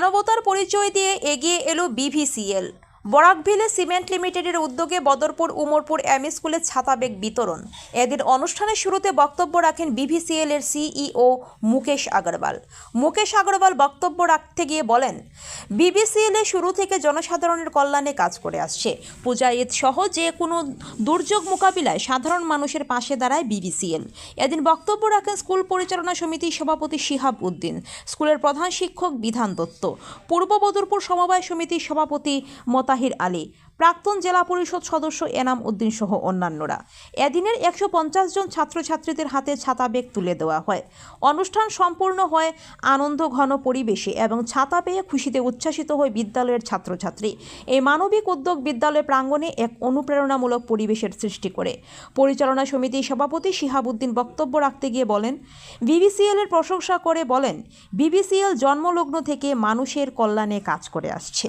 মানবতার পরিচয় দিয়ে এগিয়ে এলো বিভিসিএল বরাকভিলে সিমেন্ট লিমিটেডের উদ্যোগে বদরপুর, উমরপুর এম স্কুলে ছাতা বেগ বিতরণ। এদিন অনুষ্ঠানের শুরুতে বক্তব্য রাখেন বিভিসিএল এর সিইও মুকেশ আগরওয়াল। মুকেশ আগরওয়াল বক্তব্য রাখতে গিয়ে বলেন, বিবিসিএল এ শুরু থেকে জনসাধারণের কল্যাণে কাজ করে আসছে। পূজা ঈদ সহ যে কোনো দুর্যোগ মোকাবিলায় সাধারণ মানুষের পাশে দাঁড়ায় বিবিসিএল। এদিন বক্তব্য রাখেন স্কুল পরিচালনা সমিতির সভাপতি শিহাব উদ্দিন। স্কুলের প্রধান শিক্ষক বিধান দত্ত। পূর্ব বদরপুর সমবায় সমিতির সভাপতি মতাহির আলী, প্রাক্তন জেলা পরিষদ সদস্য এনাম উদ্দিন সহ অন্যান্যরা। এদিনের একশো পঞ্চাশ জন ছাত্রছাত্রীদের হাতে ছাতা বেগ তুলে দেওয়া হয়। অনুষ্ঠান সম্পূর্ণ হয় আনন্দ ঘন পরিবেশে এবং ছাতা পেয়ে খুশিতে উচ্ছ্বাসিত হয় বিদ্যালয়ের ছাত্রছাত্রী। এই মানবিক উদ্যোগ বিদ্যালয় প্রাঙ্গণে এক অনুপ্রেরণামূলক পরিবেশের সৃষ্টি করে। পরিচালনা সমিতির সভাপতি শিহাবুদ্দিন বক্তব্য রাখতে গিয়ে বলেন, বিবিসিএল এর প্রশংসা করে বলেন, বিবিসিএল জন্মলগ্ন থেকে মানুষের কল্যাণে কাজ করে আসছে।